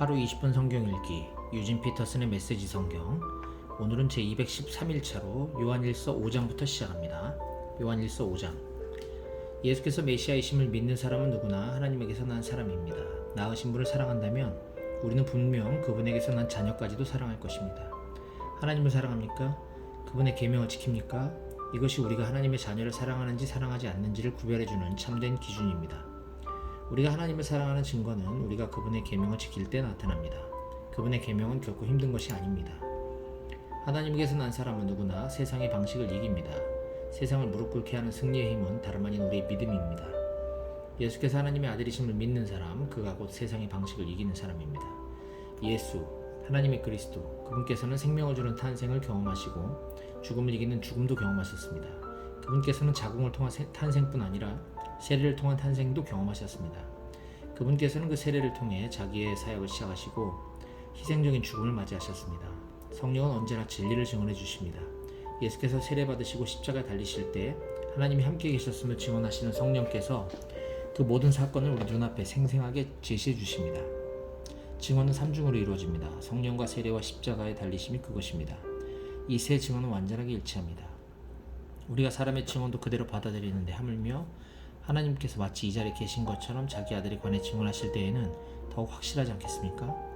하루 20분 성경 읽기 유진 피터슨의 메시지 성경 오늘은 제 213일차로 요한일서 5장부터 시작합니다. 요한일서 5장 예수께서 메시아이심을 믿는 사람은 누구나 하나님에게서 난 사람입니다. 낳으신 분을 사랑한다면 우리는 분명 그분에게서 난 자녀까지도 사랑할 것입니다. 하나님을 사랑합니까? 그분의 계명을 지킵니까? 이것이 우리가 하나님의 자녀를 사랑하는지 사랑하지 않는지를 구별해주는 참된 기준입니다. 우리가 하나님을 사랑하는 증거는 우리가 그분의 계명을 지킬 때 나타납니다. 그분의 계명은 결코 힘든 것이 아닙니다. 하나님께서 난 사람은 누구나 세상의 방식을 이깁니다. 세상을 무릎 꿇게 하는 승리의 힘은 다름 아닌 우리의 믿음입니다. 예수께서 하나님의 아들이심을 믿는 사람, 그가 곧 세상의 방식을 이기는 사람입니다. 예수, 하나님의 그리스도, 그분께서는 생명을 주는 탄생을 경험하시고 죽음을 이기는 죽음도 경험하셨습니다. 그분께서는 자궁을 통한 세- 탄생뿐 아니라 세례를 통한 탄생도 경험하셨습니다. 그분께서는 그 세례를 통해 자기의 사역을 시작하시고 희생적인 죽음을 맞이하셨습니다. 성령은 언제나 진리를 증언해 주십니다. 예수께서 세례 받으시고 십자가에 달리실 때 하나님이 함께 계셨음을 증언하시는 성령께서 그 모든 사건을 우리 눈앞에 생생하게 제시해 주십니다. 증언은 삼중으로 이루어집니다. 성령과 세례와 십자가의 달리심이 그것입니다. 이 세 증언은 완전하게 일치합니다. 우리가 사람의 증언도 그대로 받아들이는데 하물며 하나님께서 마치 이 자리에 계신 것처럼 자기 아들에 관해 증언하실 때에는 더욱 확실하지 않겠습니까?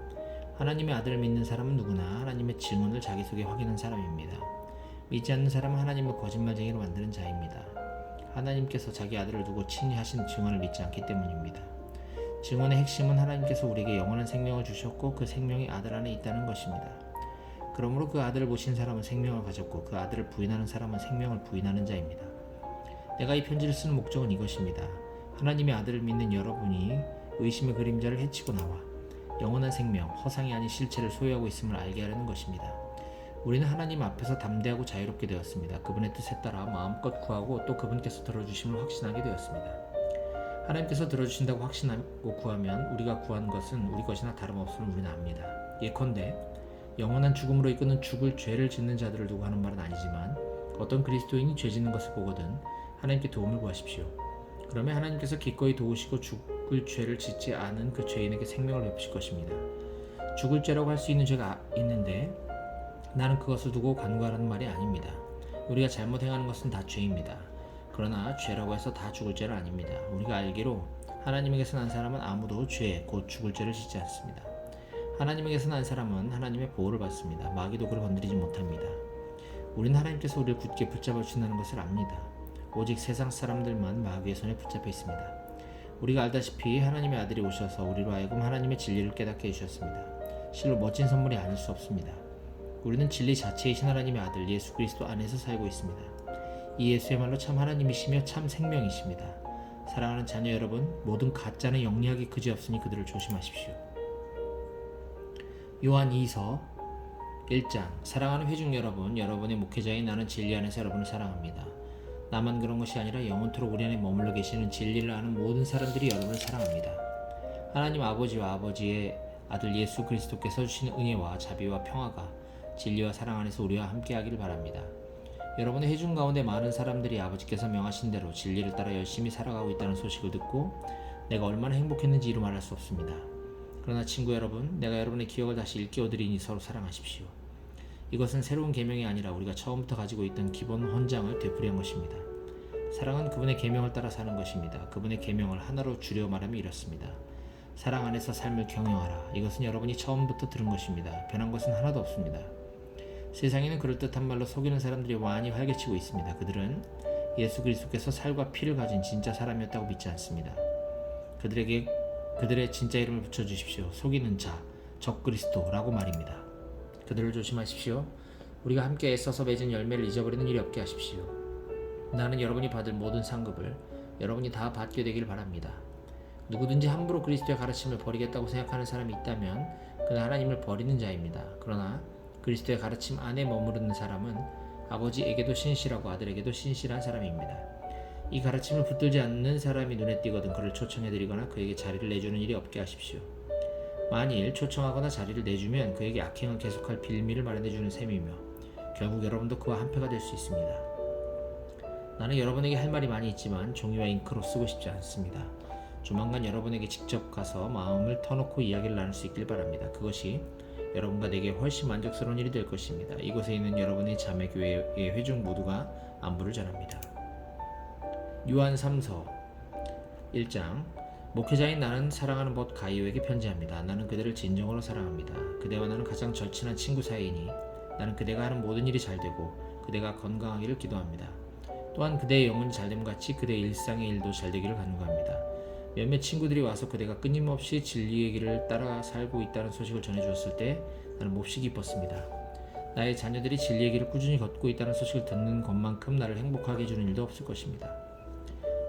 하나님의 아들을 믿는 사람은 누구나 하나님의 증언을 자기 속에 확인한 사람입니다. 믿지 않는 사람은 하나님을 거짓말쟁이로 만드는 자입니다. 하나님께서 자기 아들을 두고 친히 하신 증언을 믿지 않기 때문입니다. 증언의 핵심은 하나님께서 우리에게 영원한 생명을 주셨고 그 생명이 아들 안에 있다는 것입니다. 그러므로 그 아들을 보신 사람은 생명을 가졌고 그 아들을 부인하는 사람은 생명을 부인하는 자입니다. 내가 이 편지를 쓰는 목적은 이것입니다. 하나님의 아들을 믿는 여러분이 의심의 그림자를 헤치고 나와 영원한 생명, 허상이 아닌 실체를 소유하고 있음을 알게 하려는 것입니다. 우리는 하나님 앞에서 담대하고 자유롭게 되었습니다. 그분의 뜻에 따라 마음껏 구하고 또 그분께서 들어주심을 확신하게 되었습니다. 하나님께서 들어주신다고 확신하고 구하면 우리가 구한 것은 우리 것이나 다름없음을 우리는 압니다. 예컨대 영원한 죽음으로 이끄는 죽을 죄를 짓는 자들을 두고 하는 말은 아니지만 어떤 그리스도인이 죄 짓는 것을 보거든 하나님께 도움을 구하십시오. 그러면 하나님께서 기꺼이 도우시고 죽을 죄를 짓지 않은 그 죄인에게 생명을 베푸실 것입니다. 죽을 죄라고 할 수 있는 죄가 있는데 나는 그것을 두고 간구하라는 말이 아닙니다. 우리가 잘못 행하는 것은 다 죄입니다. 그러나 죄라고 해서 다 죽을 죄는 아닙니다. 우리가 알기로 하나님에게서 난 사람은 아무도 죄, 곧 죽을 죄를 짓지 않습니다. 하나님에게서 난 사람은 하나님의 보호를 받습니다. 마귀도 그를 건드리지 못합니다. 우리는 하나님께서 우리를 굳게 붙잡아 주신다는 것을 압니다. 오직 세상 사람들만 마귀의 손에 붙잡혀 있습니다. 우리가 알다시피 하나님의 아들이 오셔서 우리로 하여금 하나님의 진리를 깨닫게 해주셨습니다. 실로 멋진 선물이 아닐 수 없습니다. 우리는 진리 자체이신 하나님의 아들 예수 그리스도 안에서 살고 있습니다. 이 예수의말로 참 하나님이시며 참 생명이십니다. 사랑하는 자녀 여러분, 모든 가짜는 영리하기 그지없으니 그들을 조심하십시오. 요한 2서 1장 사랑하는 회중 여러분, 여러분의 목회자인 나는 진리 안에서 여러분을 사랑합니다. 나만 그런 것이 아니라 영원토록 우리 안에 머물러 계시는 진리를 아는 모든 사람들이 여러분을 사랑합니다. 하나님 아버지와 아버지의 아들 예수 그리스도께서 주시는 은혜와 자비와 평화가 진리와 사랑 안에서 우리와 함께 하기를 바랍니다. 여러분의 회중 가운데 많은 사람들이 아버지께서 명하신 대로 진리를 따라 열심히 살아가고 있다는 소식을 듣고 내가 얼마나 행복했는지 이루 말할 수 없습니다. 그러나 친구 여러분, 내가 여러분의 기억을 다시 일깨워 드리니 서로 사랑하십시오. 이것은 새로운 계명이 아니라 우리가 처음부터 가지고 있던 기본 헌장을 되풀이한 것입니다. 사랑은 그분의 계명을 따라 사는 것입니다. 그분의 계명을 하나로 줄여 말하면 이렇습니다. 사랑 안에서 삶을 경영하라. 이것은 여러분이 처음부터 들은 것입니다. 변한 것은 하나도 없습니다. 세상에는 그럴듯한 말로 속이는 사람들이 많이 활개치고 있습니다. 그들은 예수 그리스도께서 살과 피를 가진 진짜 사람이었다고 믿지 않습니다. 그들에게 그들의 진짜 이름을 붙여 주십시오. 속이는 자, 적 그리스도라고 말입니다. 그들을 조심하십시오. 우리가 함께 애써서 맺은 열매를 잊어버리는 일이 없게 하십시오. 나는 여러분이 받을 모든 상급을 여러분이 다 받게 되길 바랍니다. 누구든지 함부로 그리스도의 가르침을 버리겠다고 생각하는 사람이 있다면 그는 하나님을 버리는 자입니다. 그러나 그리스도의 가르침 안에 머무르는 사람은 아버지에게도 신실하고 아들에게도 신실한 사람입니다. 이 가르침을 붙들지 않는 사람이 눈에 띄거든 그를 초청해드리거나 그에게 자리를 내주는 일이 없게 하십시오. 만일 초청하거나 자리를 내주면 그에게 악행을 계속할 빌미를 마련해주는 셈이며 결국 여러분도 그와 한패가 될 수 있습니다. 나는 여러분에게 할 말이 많이 있지만 종이와 잉크로 쓰고 싶지 않습니다. 조만간 여러분에게 직접 가서 마음을 터놓고 이야기를 나눌 수 있길 바랍니다. 그것이 여러분과 내게 훨씬 만족스러운 일이 될 것입니다. 이곳에 있는 여러분의 자매교회의 회중 모두가 안부를 전합니다. 요한 3서 1장 목회자인 나는 사랑하는 법 가이오에게 편지합니다. 나는 그대를 진정으로 사랑합니다. 그대와 나는 가장 절친한 친구 사이이니 나는 그대가 하는 모든 일이 잘 되고 그대가 건강하기를 기도합니다. 또한 그대의 영혼이 잘됨 같이 그대의 일상의 일도 잘 되기를 간구합니다. 몇몇 친구들이 와서 그대가 끊임없이 진리의 길을 따라 살고 있다는 소식을 전해주었을 때 나는 몹시 기뻤습니다. 나의 자녀들이 진리의 길을 꾸준히 걷고 있다는 소식을 듣는 것만큼 나를 행복하게 해주는 일도 없을 것입니다.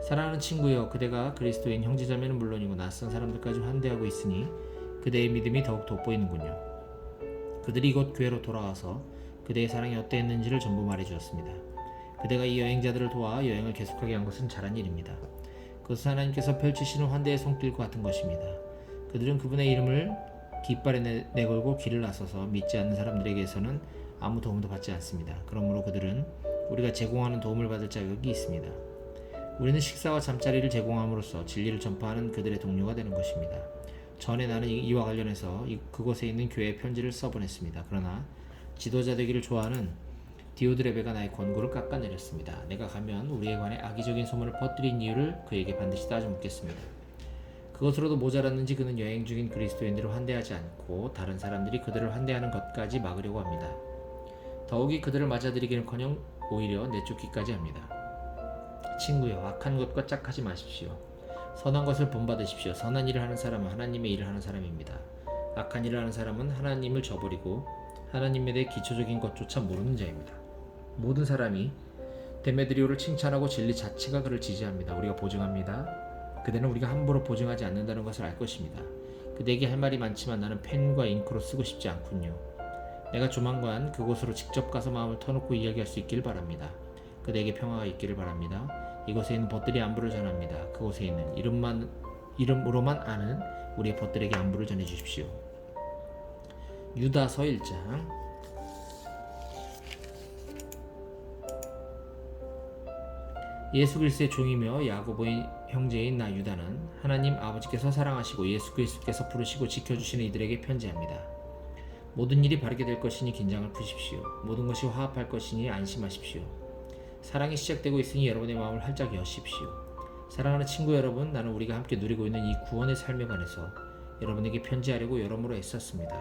사랑하는 친구여, 그대가 그리스도인 형제자매는 물론이고 낯선 사람들까지 환대하고 있으니 그대의 믿음이 더욱 돋보이는군요. 그들이 곧 교회로 돌아와서 그대의 사랑이 어땠는지를 전부 말해주었습니다. 그대가 이 여행자들을 도와 여행을 계속하게 한 것은 잘한 일입니다. 그것은 하나님께서 펼치시는 환대의 손길과 같은 것입니다. 그들은 그분의 이름을 깃발에 내, 내걸고 길을 나서서 믿지 않는 사람들에게서는 아무 도움도 받지 않습니다. 그러므로 그들은 우리가 제공하는 도움을 받을 자격이 있습니다. 우리는 식사와 잠자리를 제공함으로써 진리를 전파하는 그들의 동료가 되는 것입니다. 전에 나는 이- 이와 관련해서 이- 그곳에 있는 교회 편지를 써보냈습니다. 그러나 지도자 되기를 좋아하는 디오드레베가 나의 권고를 깎아내렸습니다. 내가 가면 우리에 관해 악의적인 소문을 퍼뜨린 이유를 그에게 반드시 따져 묻겠습니다. 그것으로도 모자랐는지 그는 여행 중인 그리스도인들을 환대하지 않고 다른 사람들이 그들을 환대하는 것까지 막으려고 합니다. 더욱이 그들을 맞아들이기는커녕 오히려 내쫓기까지 합니다. 친구여, 악한 것과 짝하지 마십시오. 선한 것을 본받으십시오. 선한 일을 하는 사람은 하나님의 일을 하는 사람입니다. 악한 일을 하는 사람은 하나님을 저버리고 하나님에 대해 기초적인 것조차 모르는 자입니다. 모든 사람이 데메드리오를 칭찬하고 진리 자체가 그를 지지합니다. 우리가 보증합니다. 그대는 우리가 함부로 보증하지 않는다는 것을 알 것입니다. 그대에게 할 말이 많지만 나는 펜과 잉크로 쓰고 싶지 않군요. 내가 조만간 그곳으로 직접 가서 마음을 터놓고 이야기할 수 있기를 바랍니다. 그대에게 평화가 있기를 바랍니다. 이곳에 있는 벗들이 안부를 전합니다. 그곳에 있는 이름만 이름으로만 아는 우리의 벗들에게 안부를 전해 주십시오. 유다서 1장 예수 그리스도의 종이며 야고보의 형제인 나 유다는 하나님 아버지께서 사랑하시고 예수 그리스도께서 부르시고 지켜주시는 이들에게 편지합니다. 모든 일이 바르게 될 것이니 긴장을 푸십시오. 모든 것이 화합할 것이니 안심하십시오. 사랑이 시작되고 있으니 여러분의 마음을 활짝 여십시오. 사랑하는 친구 여러분, 나는 우리가 함께 누리고 있는 이 구원의 삶에 관해서 여러분에게 편지하려고 여러모로 애썼습니다.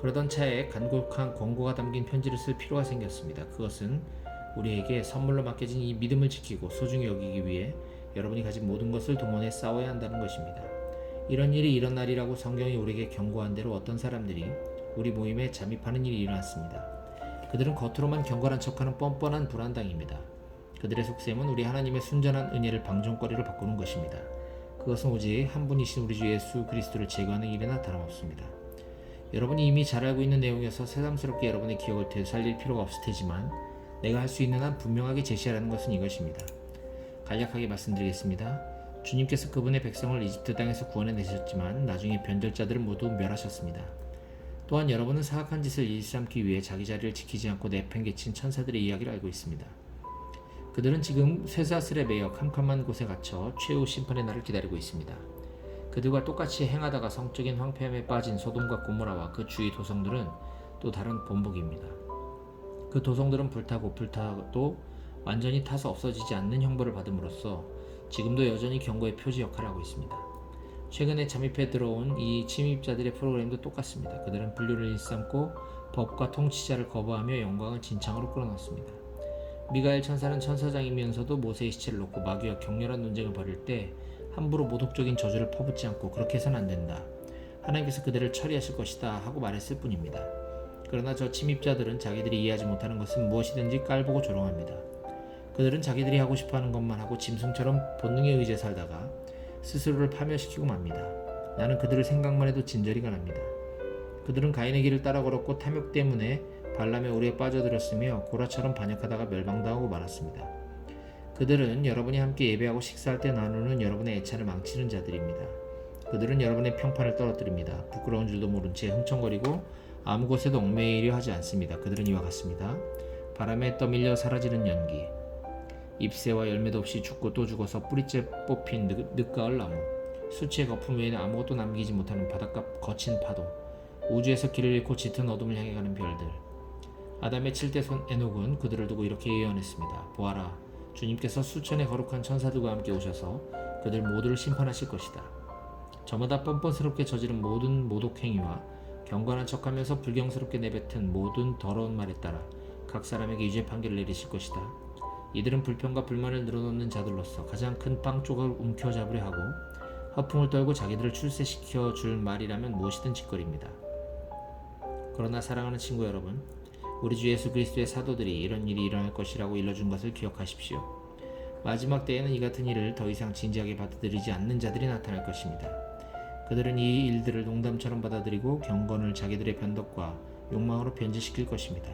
그러던 차에 간곡한 권고가 담긴 편지를 쓸 필요가 생겼습니다. 그것은 우리에게 선물로 맡겨진 이 믿음을 지키고 소중히 여기기 위해 여러분이 가진 모든 것을 동원해 싸워야 한다는 것입니다. 이런 일이 일어나리라고 성경이 우리에게 경고한 대로 어떤 사람들이 우리 모임에 잠입하는 일이 일어났습니다. 그들은 겉으로만 경건한 척하는 뻔뻔한 불안당입니다. 그들의 속셈은 우리 하나님의 순전한 은혜를 방종거리로 바꾸는 것입니다. 그것은 오직 한 분이신 우리 주 예수 그리스도를 제거하는 일에나 다름없습니다. 여러분이 이미 잘 알고 있는 내용이어서 새삼스럽게 여러분의 기억을 되살릴 필요가 없을 테지만 내가 할 수 있는 한 분명하게 제시하라는 것은 이것입니다. 간략하게 말씀드리겠습니다. 주님께서 그분의 백성을 이집트 땅에서 구원해 내셨지만 나중에 변절자들을 모두 멸하셨습니다. 또한 여러분은 사악한 짓을 일삼기 위해 자기 자리를 지키지 않고 내팽개친 천사들의 이야기를 알고 있습니다. 그들은 지금 쇠사슬에 매여 캄캄한 곳에 갇혀 최후 심판의 날을 기다리고 있습니다. 그들과 똑같이 행하다가 성적인 황폐함에 빠진 소돔과 고모라와 그 주위 도성들은 또 다른 본복입니다. 그 도성들은 불타고 불타도 완전히 타서 없어지지 않는 형벌을 받음으로써 지금도 여전히 경고의 표지 역할을 하고 있습니다. 최근에 잠입해 들어온 이 침입자들의 프로그램도 똑같습니다. 그들은 분류를 일삼고 법과 통치자를 거부하며 영광을 진창으로 끌어놨습니다. 미가엘 천사는 천사장이면서도 모세의 시체를 놓고 마귀와 격렬한 논쟁을 벌일 때 함부로 모독적인 저주를 퍼붓지 않고 그렇게 해서는 안 된다. 하나님께서 그들을 처리하실 것이다 하고 말했을 뿐입니다. 그러나 저 침입자들은 자기들이 이해하지 못하는 것은 무엇이든지 깔보고 조롱합니다. 그들은 자기들이 하고 싶어 하는 것만 하고 짐승처럼 본능에 의지해 살다가 스스로를 파멸시키고 맙니다. 나는 그들을 생각만 해도 진저리가 납니다. 그들은 가인의 길을 따라 걸었고 탐욕 때문에 발람의 오리에 빠져들었으며 고라처럼 반역하다가 멸망당하고 말았습니다. 그들은 여러분이 함께 예배하고 식사할 때 나누는 여러분의 애찬을 망치는 자들입니다. 그들은 여러분의 평판을 떨어뜨립니다. 부끄러운 줄도 모른 채 흥청거리고 아무 곳에도 얽매이려 하지 않습니다. 그들은 이와 같습니다. 바람에 떠밀려 사라지는 연기. 잎새와 열매도 없이 죽고 또 죽어서 뿌리째 뽑힌 늦, 늦가을 나무 수치의 거품 외에는 아무것도 남기지 못하는 바닷가 거친 파도 우주에서 길을 잃고 짙은 어둠을 향해 가는 별들 아담의 칠대손 에녹은 그들을 두고 이렇게 예언했습니다. 보아라, 주님께서 수천의 거룩한 천사들과 함께 오셔서 그들 모두를 심판하실 것이다. 저마다 뻔뻔스럽게 저지른 모든 모독 행위와 경건한 척하면서 불경스럽게 내뱉은 모든 더러운 말에 따라 각 사람에게 유죄 판결을 내리실 것이다. 이들은 불평과 불만을 늘어놓는 자들로서 가장 큰 빵 조각을 움켜잡으려 하고 허풍을 떨고 자기들을 출세시켜 줄 말이라면 무엇이든 짓거립니다. 그러나 사랑하는 친구 여러분, 우리 주 예수 그리스도의 사도들이 이런 일이 일어날 것이라고 일러준 것을 기억하십시오. 마지막 때에는 이 같은 일을 더 이상 진지하게 받아들이지 않는 자들이 나타날 것입니다. 그들은 이 일들을 농담처럼 받아들이고 경건을 자기들의 변덕과 욕망으로 변질시킬 것입니다.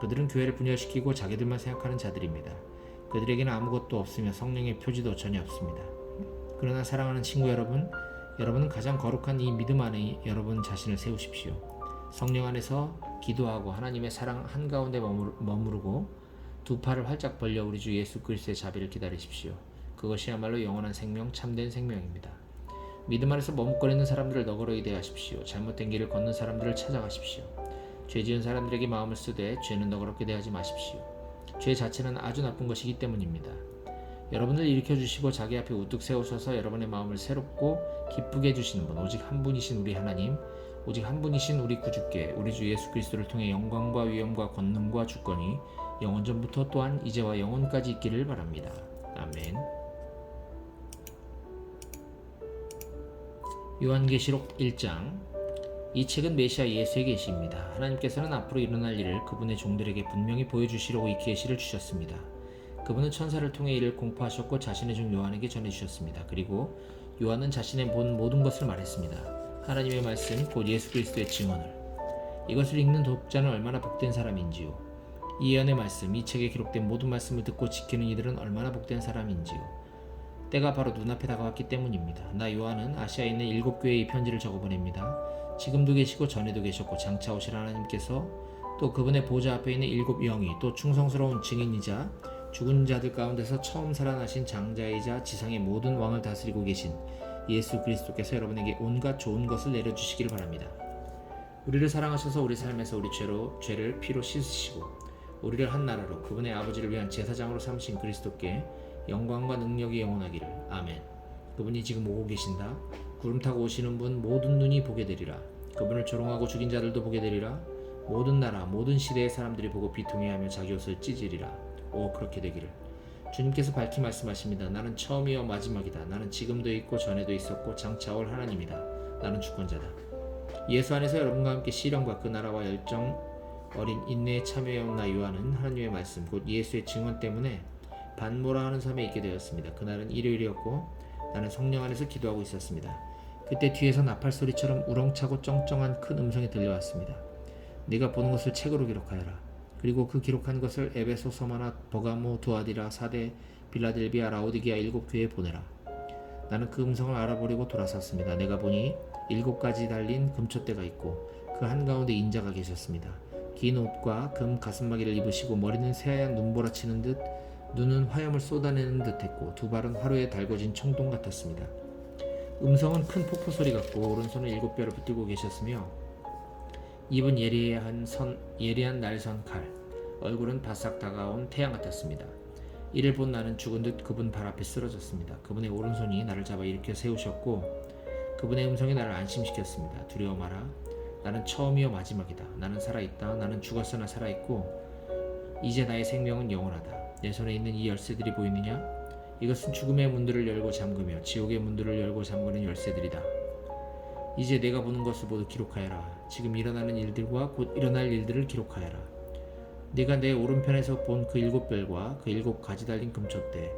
그들은 교회를 분열시키고 자기들만 생각하는 자들입니다. 그들에게는 아무것도 없으며 성령의 표지도 전혀 없습니다. 그러나 사랑하는 친구 여러분, 여러분은 가장 거룩한 이 믿음 안에 여러분 자신을 세우십시오. 성령 안에서 기도하고 하나님의 사랑 한가운데 머무르, 머무르고 두 팔을 활짝 벌려 우리 주 예수 그리스도의 자비를 기다리십시오. 그것이야말로 영원한 생명, 참된 생명입니다. 믿음 안에서 머뭇거리는 사람들을 너그러이 대하십시오. 잘못된 길을 걷는 사람들을 찾아가십시오. 죄 지은 사람들에게 마음을 쓰되 죄는 너그럽게 대하지 마십시오. 죄 자체는 아주 나쁜 것이기 때문입니다. 여러분을 일으켜 주시고 자기 앞에 우뚝 세우셔서 여러분의 마음을 새롭고 기쁘게 해주시는 분 오직 한 분이신 우리 하나님 오직 한 분이신 우리 구주께 우리 주 예수 그리스도를 통해 영광과 위엄과 권능과 주권이 영원 전부터 또한 이제와 영원까지 있기를 바랍니다. 아멘. 요한계시록 1장 이 책은 메시아 예수의 계시입니다. 하나님께서는 앞으로 일어날 일을 그분의 종들에게 분명히 보여주시려고 이 계시를 주셨습니다. 그분은 천사를 통해 이를 공포하셨고 자신의 종 요한에게 전해주셨습니다. 그리고 요한은 자신의 본 모든 것을 말했습니다. 하나님의 말씀 곧 예수 그리스도의 증언을 이것을 읽는 독자는 얼마나 복된 사람인지요. 이 예언의 말씀, 이 책에 기록된 모든 말씀을 듣고 지키는 이들은 얼마나 복된 사람인지요. 때가 바로 눈앞에 다가왔기 때문입니다. 나 요한은 아시아에 있는 일곱 교회에 이 편지를 적어 보냅니다. 지금도 계시고 전에도 계셨고 장차 오실 하나님께서 또 그분의 보좌 앞에 있는 일곱 영이 또 충성스러운 증인이자 죽은 자들 가운데서 처음 살아나신 장자이자 지상의 모든 왕을 다스리고 계신 예수 그리스도께서 여러분에게 온갖 좋은 것을 내려주시기를 바랍니다. 우리를 사랑하셔서 우리 삶에서 우리 죄로 죄를 피로 씻으시고 우리를 한 나라로 그분의 아버지를 위한 제사장으로 삼으신 그리스도께 영광과 능력이 영원하기를 아멘. 그분이 지금 오고 계신다. 구름 타고 오시는 분 모든 눈이 보게 되리라. 그분을 조롱하고 죽인 자들도 보게 되리라. 모든 나라 모든 시대의 사람들이 보고 비통해하며 자기 옷을 찢으리라. 오 그렇게 되기를. 주님께서 밝히 말씀하십니다. 나는 처음이요 마지막이다. 나는 지금도 있고 전에도 있었고 장차 올 하나님이다. 나는 주권자다. 예수 안에서 여러분과 함께 시련과 그 나라와 열정 어린 인내에 참여해온 나 요한은 하나님의 말씀 곧 예수의 증언 때문에 반모라 하는 섬에 있게 되었습니다. 그날은 일요일이었고 나는 성령 안에서 기도하고 있었습니다. 그때 뒤에서 나팔 소리처럼 우렁차고 쩡쩡한 큰 음성이 들려왔습니다. 네가 보는 것을 책으로 기록하여라. 그리고 그 기록한 것을 에베소, 서마나, 버가모, 두아디라, 사대, 빌라델비아, 라오디게아 일곱 교회에 보내라. 나는 그 음성을 알아보려고 돌아섰습니다. 내가 보니 일곱 가지 달린 금초대가 있고 그 한가운데 인자가 계셨습니다. 긴 옷과 금 가슴마기를 입으시고 머리는 새하얀 눈보라 치는 듯 눈은 화염을 쏟아내는 듯했고 두 발은 화로에 달궈진 청동 같았습니다. 음성은 큰 폭포 소리 같고 오른손은 일곱 뼈를 붙들고 계셨으며 입은 예리한 선 예리한 날선 칼, 얼굴은 바싹 다가온 태양 같았습니다. 이를 본 나는 죽은 듯 그분 발 앞에 쓰러졌습니다. 그분의 오른손이 나를 잡아 일으켜 세우셨고 그분의 음성이 나를 안심시켰습니다. 두려워 마라. 나는 처음이요 마지막이다. 나는 살아있다. 나는 죽었으나 살아있고 이제 나의 생명은 영원하다. 내 손에 있는 이 열쇠들이 보이느냐? 이것은 죽음의 문들을 열고 잠그며 지옥의 문들을 열고 잠그는 열쇠들이다. 이제 내가 보는 것을 모두 기록하여라. 지금 일어나는 일들과 곧 일어날 일들을 기록하여라. 네가 내 오른편에서 본 그 일곱 별과 그 일곱 가지 달린 금촛대,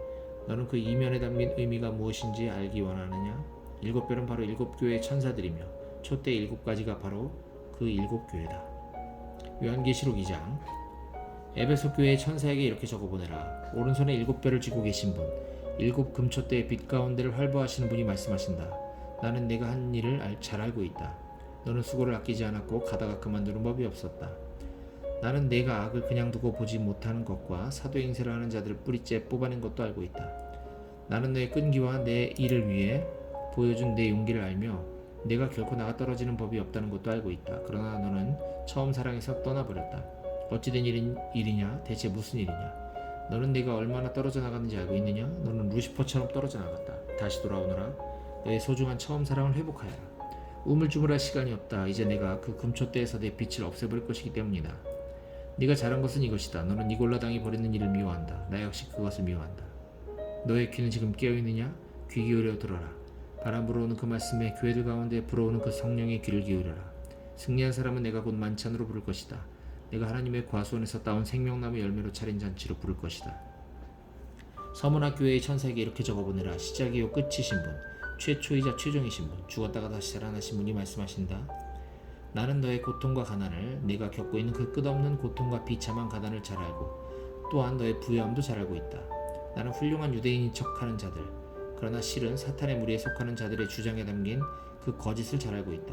너는 그 이면에 담긴 의미가 무엇인지 알기 원하느냐? 일곱 별은 바로 일곱 교회의 천사들이며 촛대 일곱 가지가 바로 그 일곱 교회다. 요한계시록 2장 에베소 교회의 천사에게 이렇게 적어보내라. 오른손에 일곱 별을 쥐고 계신 분, 일곱 금초대의 빛 가운데를 활보하시는 분이 말씀하신다. 나는 내가 한 일을 알- 잘 알고 있다. 너는 수고를 아끼지 않았고 가다가 그만두는 법이 없었다. 나는 내가 악을 그냥 두고 보지 못하는 것과 사도 행세를 하는 자들을 뿌리째 뽑아낸 것도 알고 있다. 나는 너의 끈기와 내 일을 위해 보여준 내 용기를 알며 내가 결코 나가 떨어지는 법이 없다는 것도 알고 있다. 그러나 너는 처음 사랑에서 떠나버렸다. 어찌된 일이냐? 대체 무슨 일이냐? 너는 내가 얼마나 떨어져 나갔는지 알고 있느냐? 너는 루시퍼처럼 떨어져 나갔다. 다시 돌아오너라. 너의 소중한 처음 사랑을 회복하여라. 우물쭈물할 시간이 없다. 이제 내가 그 금초대에서 내 빛을 없애버릴 것이기 때문이다. 네가 잘한 것은 이것이다. 너는 니골라 당이 벌이는 일을 미워한다. 나 역시 그것을 미워한다. 너의 귀는 지금 깨어 있느냐? 귀 기울여 들어라. 바람 불어오는 그 말씀에 교회들 가운데 불어오는 그 성령의 귀를 기울여라. 승리한 사람은 내가 곧 만찬으로 부를 것이다. 내가 하나님의 과수원에서 따온 생명나무 열매로 차린 잔치로 부를 것이다. 서문학 교회의 천사에게 이렇게 적어보내라. 시작이요 끝이신 분, 최초이자 최종이신 분, 죽었다가 다시 살아나신 분이 말씀하신다. 나는 너의 고통과 가난을, 네가 겪고 있는 그 끝없는 고통과 비참한 가난을 잘 알고, 또한 너의 부유함도 잘 알고 있다. 나는 훌륭한 유대인인 척하는 자들, 그러나 실은 사탄의 무리에 속하는 자들의 주장에 담긴 그 거짓을 잘 알고 있다.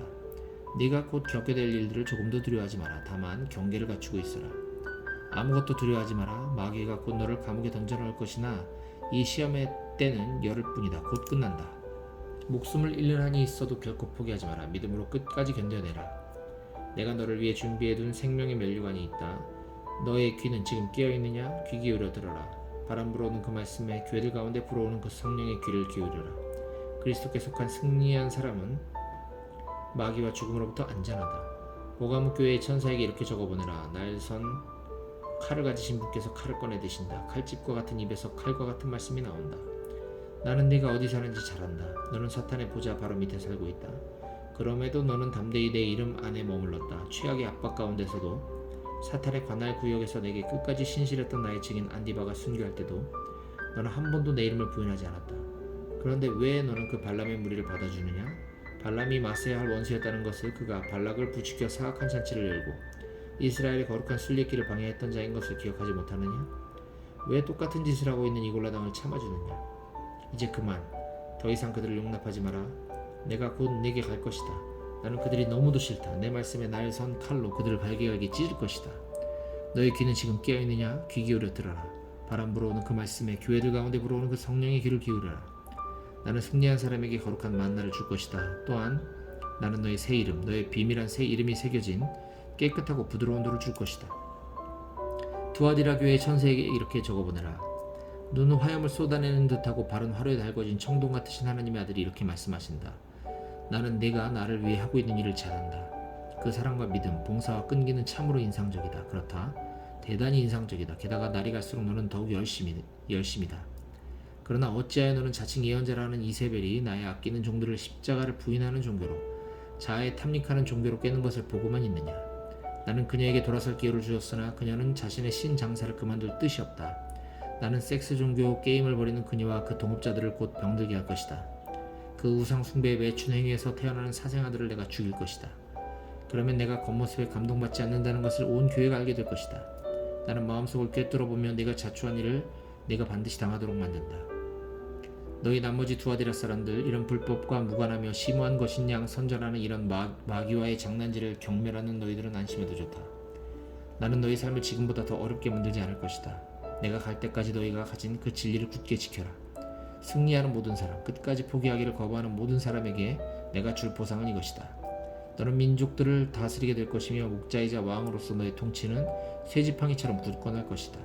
네가 곧 겪게 될 일들을 조금 도 두려워하지 마라. 다만 경계를 갖추고 있어라. 아무것도 두려워하지 마라. 마귀가 곧 너를 감옥에 던져놓을 것이나 이 시험의 때는 열흘 뿐이다. 곧 끝난다. 목숨을 잃는 한이 있어도 결코 포기하지 마라. 믿음으로 끝까지 견뎌내라. 내가 너를 위해 준비해둔 생명의 면류관이 있다. 너의 귀는 지금 깨어 있느냐? 귀 기울여 들어라. 바람 불어오는 그 말씀에 교회들 가운데 불어오는 그 성령의 귀를 기울여라. 그리스도께 속한 승리한 사람은 마귀와 죽음으로부터 안전하다. 모가무 교회의 천사에게 이렇게 적어보내라. 날선 칼을 가지신 분께서 칼을 꺼내 드신다. 칼집과 같은 입에서 칼과 같은 말씀이 나온다. 나는 네가 어디 사는지 잘 안다. 너는 사탄의 보좌 바로 밑에 살고 있다. 그럼에도 너는 담대히 내 이름 안에 머물렀다. 최악의 압박 가운데서도 사탄의 관할 구역에서 내게 끝까지 신실했던 나의 증인 안디바가 순교할 때도 너는 한 번도 내 이름을 부인하지 않았다. 그런데 왜 너는 그 발람의 무리를 받아주느냐? 발람이 마세야 할 원수였다는 것을 그가 발락을 부추겨 사악한 잔치를 열고 이스라엘의 거룩한 순례길을 방해했던 자인 것을 기억하지 못하느냐? 왜 똑같은 짓을 하고 있는 이골라 당을 참아주느냐? 이제 그만 더 이상 그들을 용납하지 마라. 내가 곧 내게 갈 것이다. 나는 그들이 너무도 싫다. 내 말씀에 날선 칼로 그들을 갈기갈기 찢을 것이다. 너의 귀는 지금 깨어 있느냐? 귀 기울여 들어라. 바람 불어오는 그 말씀에 교회들 가운데 불어오는 그 성령의 귀를 기울여라. 나는 승리한 사람에게 거룩한 만나를 줄 것이다. 또한 나는 너의 새 이름, 너의 비밀한 새 이름이 새겨진 깨끗하고 부드러운 돌을 줄 것이다. 두아디라 교회의 천사에게 이렇게 적어보내라. 눈은 화염을 쏟아내는 듯하고 발은 화로에 달궈진 청동 같으신 하나님의 아들이 이렇게 말씀하신다. 나는 내가 나를 위해 하고 있는 일을 잘한다. 그 사랑과 믿음, 봉사와 끈기는 참으로 인상적이다. 그렇다. 대단히 인상적이다. 게다가 날이 갈수록 너는 더욱 열심히, 열심이다. 그러나 어찌하여 너는 자칭 예언자라는 이세벨이 나의 아끼는 종들을 십자가를 부인하는 종교로 자아에 탐닉하는 종교로 깨는 것을 보고만 있느냐? 나는 그녀에게 돌아설 기회를 주었으나 그녀는 자신의 신 장사를 그만둘 뜻이 없다. 나는 섹스 종교 게임을 벌이는 그녀와 그 동업자들을 곧 병들게 할 것이다. 그 우상 숭배의 매춘 행위에서 태어나는 사생아들을 내가 죽일 것이다. 그러면 내가 겉모습에 감동받지 않는다는 것을 온 교회가 알게 될 것이다. 나는 마음속을 꿰뚫어 보며 내가 자초한 일을 내가 반드시 당하도록 만든다. 너희 나머지 두 아디라 사람들 이런 불법과 무관하며 심오한 것인 양 선전하는 이런 마, 마귀와의 장난질을 경멸하는 너희들은 안심해도 좋다. 나는 너희 삶을 지금보다 더 어렵게 만들지 않을 것이다. 내가 갈 때까지 너희가 가진 그 진리를 굳게 지켜라. 승리하는 모든 사람, 끝까지 포기하기를 거부하는 모든 사람에게 내가 줄 보상은 이것이다. 너는 민족들을 다스리게 될 것이며 목자이자 왕으로서 너의 통치는 쇠지팡이처럼 굳건할 것이다.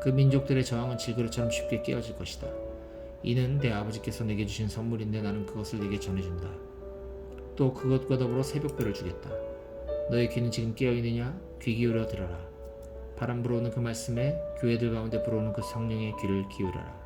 그 민족들의 저항은 질그릇처럼 쉽게 깨어질 것이다. 이는 내 아버지께서 내게 주신 선물인데 나는 그것을 내게 전해준다. 또 그것과 더불어 새벽별을 주겠다. 너의 귀는 지금 깨어 있느냐? 귀 기울여 들어라. 바람 불어오는 그 말씀에 교회들 가운데 불어오는 그 성령의 귀를 기울여라.